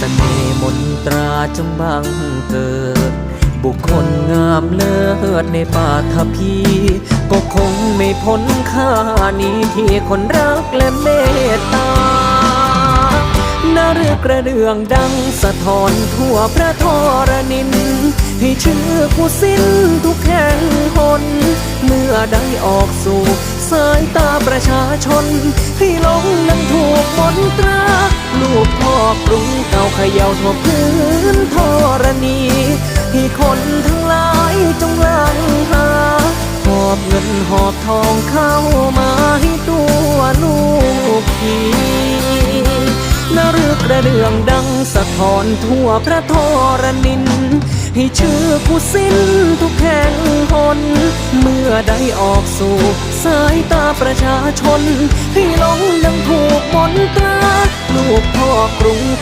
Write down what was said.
เสน่ห์มนตราจงบังเกิด บุคคลงามเลิศในป่าทพีก็คงไม่พ้นค่านี้ที่คนรักและเมตตานาเรือกระเดืองดังสะท้อนทั่วพระทรนิน ให้ชื่อผู้สิ้นทุกแห่งหน เมื่อได้ออกสู่ สายตาประชาชน ให้หลงนั้นถูกมนตรา ลูกพ่อกรุงเก่าเขย่าทั่วพื้นธรณีให้คนทั้งหลายจงลังหาหอบเงินหอบทองเข้ามาให้ตัวลูกพีนรึกระเดืองดังสะท้อนทั่วพระทรนิน ให้ชื่อผู้สิ้นทุกแห่งหน เมื่อได้ออกสู่สายตาประชาชนให้หลง ดังถูกมนตรา ลูกพ่อกรุง